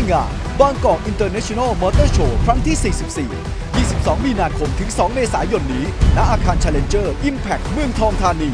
ที่งานบางกอกอินเตอร์เนชั่นแนลมอเตอร์โชว์ครั้งที่ 44 22 มีนาคมถึง 2 เมษายนนี้ ณ อาคาร Challenger Impact เมืองทองธานี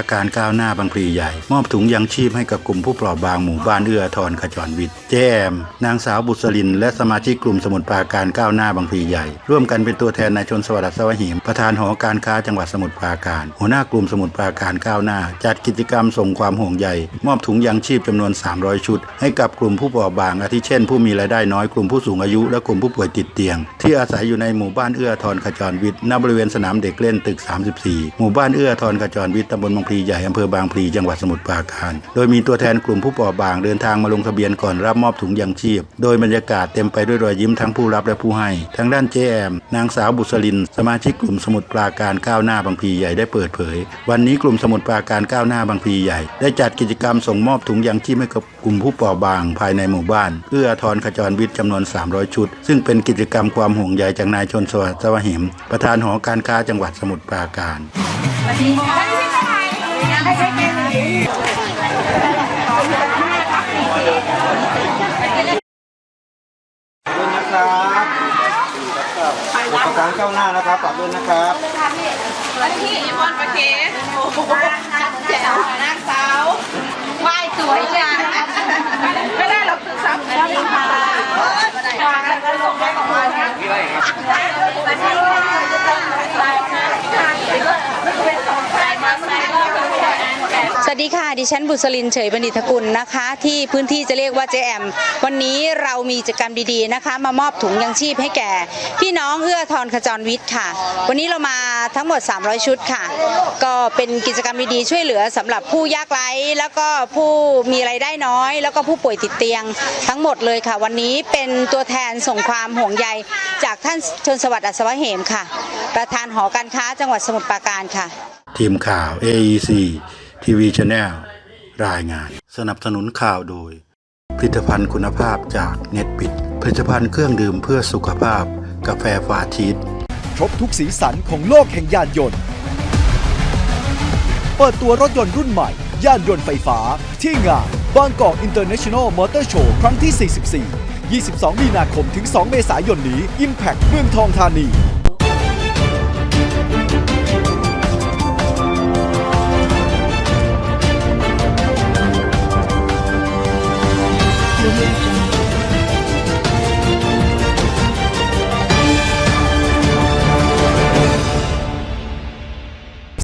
าการก้าวหน้าบางพลีใหญ่ มอบถุงยังชีพให้กับกลุ่มผู้เปราะบางหมู่บ้านเอื้ออาทรขจรวิทย์เจมนางสาวบุษริน และสมาชิกกลุ่มสมุทรปราการก้าวหน้าบางพลีใหญ่ ร่วมกันเป็นตัวแทนนายชนสวัสดิ์สวหิมประธานหอการค้าจังหวัดสมุทรปราการ หัวหน้ากลุ่มสมุทรปราการก้าวหน้า จัดกิจกรรมส่งความห่วงใยมอบถุงยังชีพจำนวน 300 ชุด ให้กับกลุ่มผู้เปราะบางอาทิเช่น ผู้มีรายได้น้อยกลุ่มผู้สูงอายุและกลุ่มผู้ป่วยติดเตียง ที่อาศัยอยู่ในหมู่บ้านเอื้ออาทรขจรวิทย์ณบริเวณสนามเด็กเล่นตึก 34 หมู่บ้านเอื้ออาทรขจรวิทย์ตำบลบางพลีใหญ่อำเภอบางพลีจังหวัดสมุทรปราการ โดยมีตัวแทนกลุ่มผู้ปราะบางเดินทางมาลงทะเบียนก่อนรับมอบถุงยังชีพ โดยบรรยากาศเต็มไปด้วยรอยยิ้มทั้งผู้รับและผู้ให้ ทางด้านเจแอมนางสาวบุษริน สมาชิกกลุ่มสมุทรปราการก้าวหน้าบางพลีใหญ่ได้เปิดเผย วันนี้กลุ่มสมุทรปราการก้าวหน้าบางพลีใหญ่ ได้จัดกิจกรรมส่งมอบถุงยังชีพให้กับกลุ่มผู้ปราะบางภายในหมู่บ้านเอื้อทอาทรขจรวิทย์จำนวน 300 ชุด ซึ่งเป็นกิจกรรมความห่วงใยจากนายชนสวัสดิ์สวหิม ประธานหอการค้าจังหวัดสมุทรปราการด้ วยนะครับอุปการก้าหน้านะครับฝากด้วยนะครับวันที่อีมอนประเคสแจ๋วนางสาวไหว้สวยจังไม่ได้หรอกถึงซ้ำไม่ได้ค่ะวางแล้วก็ลงไปของมันส วัสดีค่ะ ดิฉันบุษลินเฉยบัณฑิตกุลนะคะ ที่พื้นที่จะเรียกว่าเจแอมวันนี้เรามีกิจกรรมดีๆนะคะ มามอบถุงยังชีพให้แก่ พี่น้องเอื้อทรขจรวิทย์ค่ะ วันนี้เรามาทั้งหมด 300 ชุดค่ะ ก็เป็นกิจกรรมดีๆช่วยเหลือสำหรับผู้ยากไร้แล้วก็ผู้มีไรายได้น้อย แล้วก็ผู้ป่วยติดเตียงทั้งหมดเลยค่ะ วันนี้เป็นตัวแทนส่งความห่วงใย จากท่านชนสวัสดิ์อัศวะเหมค่ะ ประธานหอการค้าจังหวัดสมุทรปราการค่ะ ทีมข่าว AEC ทีวีช n แนลรายงาน สนับสนุนข่าวโดย ผลิตภัณฑ์คุณภาพจากเน็ตปิด ผลิตภัณฑ์เครื่องดื่มเพื่อสุขภาพ กาแฟฟาชีสครบทุกสีสันของโลกแห่งยานยนต์ เปิดตัวรถยนต์รุ่นใหม่ ยานยนต์ไฟฟ้า ที่งานบางกอกอินเตอร์เนชั่นแนลมอเตอร์โชว์ครั้งที่ 44 22 มีนาคมถึง 2 เมษายนนี้ Impact เมืองทองธานี